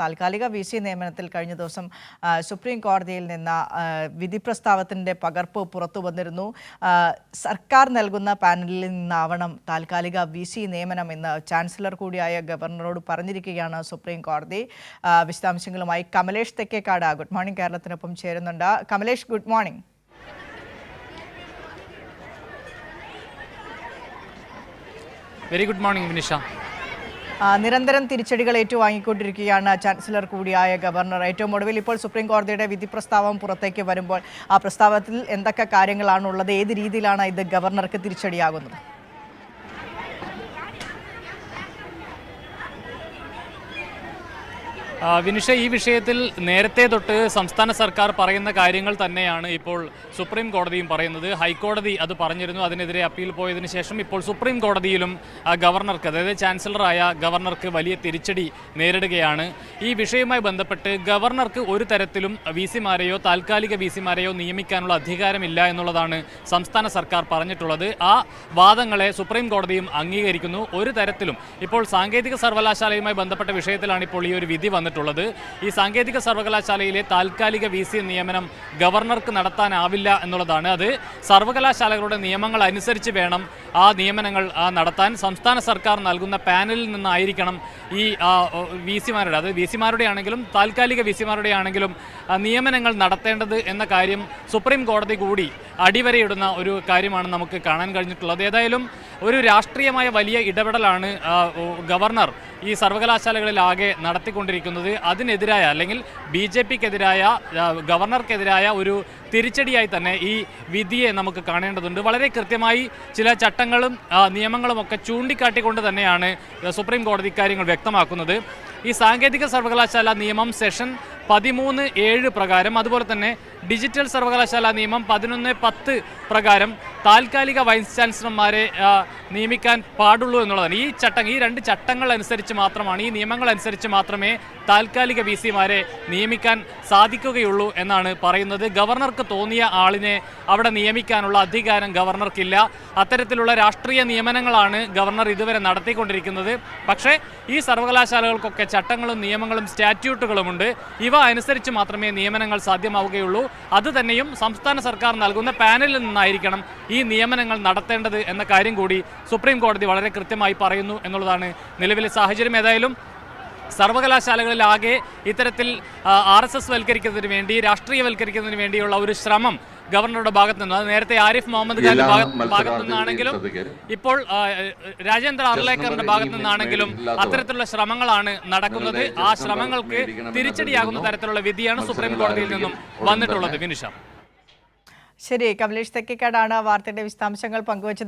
താൽക്കാലിക V C നിയമനത്തിൽ കഴിഞ്ഞ ദിവസം സുപ്രീം കോടതിയിൽ നിന്ന് വിധി പ്രസ്താവത്തിന്റെ പകർപ്പ് പുറത്തു വന്നിരുന്നു. സർക്കാർ നൽകുന്ന പാനലിൽ നിന്നാവണം താൽക്കാലിക വി സി നിയമനം എന്ന് ചാൻസലർ കൂടിയായ ഗവർണറോട് പറഞ്ഞിരിക്കുകയാണ് സുപ്രീം കോടതി. വിശദാംശങ്ങളുമായി കമലേഷ് തെക്കേക്കാട് ഗുഡ് മോർണിംഗ് കേരളത്തിനൊപ്പം ചേരുന്നുണ്ട്. Kamlesh good morning. Very good morning Vinisha നിരന്തരം തിരിച്ചടികൾ ഏറ്റുവാങ്ങിക്കൊണ്ടിരിക്കുകയാണ് ചാൻസലർ കൂടിയായ ഗവർണർ. ഏറ്റവും ഒടുവിൽ ഇപ്പോൾ സുപ്രീം കോടതിയുടെ വിധി പ്രസ്താവം പുറത്തേക്ക് വരുമ്പോൾ ആ പ്രസ്താവത്തിൽ എന്തൊക്കെ കാര്യങ്ങളാണുള്ളത് ഏത് രീതിയിലാണ് ഇത് ഗവർണർക്ക് തിരിച്ചടിയാകുന്നത്? വിനിഷ ഈ വിഷയത്തിൽ നേരത്തെ തൊട്ട് സംസ്ഥാന സർക്കാർ പറയുന്ന കാര്യങ്ങൾ തന്നെയാണ് ഇപ്പോൾ സുപ്രീം കോടതിയും പറയുന്നത്. ഹൈക്കോടതി അത് പറഞ്ഞിരുന്നു. അതിനെതിരെ അപ്പീൽ പോയതിന് ശേഷം ഇപ്പോൾ സുപ്രീം കോടതിയിലും ഗവർണർക്ക് അതായത് ചാൻസലറായ ഗവർണർക്ക് വലിയ തിരിച്ചടി നേരിടുകയാണ്. ഈ വിഷയവുമായി ബന്ധപ്പെട്ട് ഗവർണർക്ക് ഒരു തരത്തിലും വി സിമാരെയോ താൽക്കാലിക വി സിമാരെയോ നിയമിക്കാനുള്ള അധികാരമില്ല എന്നുള്ളതാണ് സംസ്ഥാന സർക്കാർ പറഞ്ഞിട്ടുള്ളത്. ആ വാദങ്ങളെ സുപ്രീം കോടതിയും അംഗീകരിക്കുന്നു. ഒരു തരത്തിലും ഇപ്പോൾ സാങ്കേതിക സർവകലാശാലയുമായി ബന്ധപ്പെട്ട വിഷയത്തിലാണ് ഇപ്പോൾ ഈ ഒരു വിധി വന്നിട്ടുള്ളത്. ഈ സാങ്കേതിക സർവകലാശാലയിലെ താൽക്കാലിക വി നിയമനം ഗവർണർക്ക് നടത്താനാവില്ല എന്നുള്ളതാണ്. അത് സർവകലാശാലകളുടെ നിയമങ്ങൾ അനുസരിച്ച് വേണം ആ നിയമനങ്ങൾ നടത്താൻ. സംസ്ഥാന സർക്കാർ നൽകുന്ന പാനലിൽ നിന്നായിരിക്കണം ഈ വി സിമാരുടെ അത് വി സിമാരുടെ ആണെങ്കിലും താൽക്കാലിക വി സിമാരുടെ ആണെങ്കിലും നിയമനങ്ങൾ നടത്തേണ്ടത് എന്ന കാര്യം സുപ്രീം കോടതി കൂടി അടിവരയിടുന്ന ഒരു കാര്യമാണ് നമുക്ക് കാണാൻ കഴിഞ്ഞിട്ടുള്ളത്. ഏതായാലും ഒരു രാഷ്ട്രീയമായ വലിയ ഇടപെടലാണ് ഗവർണർ ഈ സർവകലാശാലകളിലാകെ നടത്തിക്കൊണ്ടിരിക്കുന്നത് അതിനെതിരായ അല്ലെങ്കിൽ ബി ജെ പിക്കെതിരായ ഗവർണർക്കെതിരായ ഒരു തിരിച്ചടിയായി തന്നെ ഈ വിധിയെ നമുക്ക് കാണേണ്ടതുണ്ട്. വളരെ കൃത്യമായി ചില ചട്ടങ്ങളും നിയമങ്ങളും ഒക്കെ ചൂണ്ടിക്കാട്ടിക്കൊണ്ട് തന്നെയാണ് സുപ്രീം കോടതി കാര്യങ്ങൾ വ്യക്തമാക്കുന്നത്. ഈ സാങ്കേതിക സർവകലാശാല നിയമം സെഷൻ പതിമൂന്ന് ഏഴ് പ്രകാരം അതുപോലെ തന്നെ ഡിജിറ്റൽ സർവകലാശാല നിയമം പതിനൊന്ന് പത്ത് പ്രകാരം താൽക്കാലിക വൈസ് ചാൻസലർമാരെ നിയമിക്കാൻ പാടുള്ളൂ എന്നുള്ളതാണ്. ഈ ചട്ടം ഈ രണ്ട് ചട്ടങ്ങൾ അനുസരിച്ച് മാത്രമാണ് ഈ നിയമങ്ങൾ അനുസരിച്ച് മാത്രമേ താൽക്കാലിക വി സിമാരെ നിയമിക്കാൻ സാധിക്കുകയുള്ളൂ എന്നാണ് പറയുന്നത്. ഗവർണർക്ക് തോന്നിയ ആളിനെ അവിടെ നിയമിക്കാനുള്ള അധികാരം ഗവർണർക്കില്ല. അത്തരത്തിലുള്ള രാഷ്ട്രീയ നിയമനങ്ങളാണ് ഗവർണർ ഇതുവരെ നടത്തിക്കൊണ്ടിരിക്കുന്നത്. പക്ഷേ ഈ സർവകലാശാലകൾക്കൊക്കെ ചട്ടങ്ങളും നിയമങ്ങളും സ്റ്റാറ്റ്യൂട്ടുകളുമുണ്ട്. ഇവ അനുസരിച്ച് മാത്രമേ നിയമനങ്ങൾ സാധ്യമാവുകയുള്ളൂ. അത് തന്നെയും സംസ്ഥാന സർക്കാർ നൽകുന്ന പാനലിൽ നിന്നായിരിക്കണം ഈ നിയമനങ്ങൾ നടത്തേണ്ടത് എന്ന കാര്യം കൂടി സുപ്രീം കോടതി വളരെ കൃത്യമായി പറയുന്നു എന്നുള്ളതാണ് നിലവിലെ സാഹചര്യം. ഏതായാലും സർവകലാശാലകളിലാകെ ഇത്തരത്തിൽ ആർ എസ് എസ് വൽക്കരിക്കുന്നതിന് വേണ്ടി രാഷ്ട്രീയവൽക്കരിക്കുന്നതിന് വേണ്ടിയുള്ള ഒരു ശ്രമം ഗവർണറുടെ ഭാഗത്തു നിന്നും. അത് നേരത്തെ ആരിഫ് മുഹമ്മദ് ഖാന്റെ ഭാഗത്തു നിന്നാണെങ്കിലും ഇപ്പോൾ രാജേന്ദ്ര അർലേക്കറിന്റെ ഭാഗത്തു നിന്നാണെങ്കിലും. അത്തരത്തിലുള്ള ശ്രമങ്ങളാണ് നടക്കുന്നത്. ആ ശ്രമങ്ങൾക്ക് തിരിച്ചടിയാകുന്ന തരത്തിലുള്ള വിധിയാണ് സുപ്രീം കോടതിയിൽ നിന്നും വന്നിട്ടുള്ളത്. വിനുഷ ശരി കമലേഷ് തെക്കിക്കാടാണ് വാർത്തയുടെ വിശദാംശങ്ങൾ പങ്കുവച്ചത്.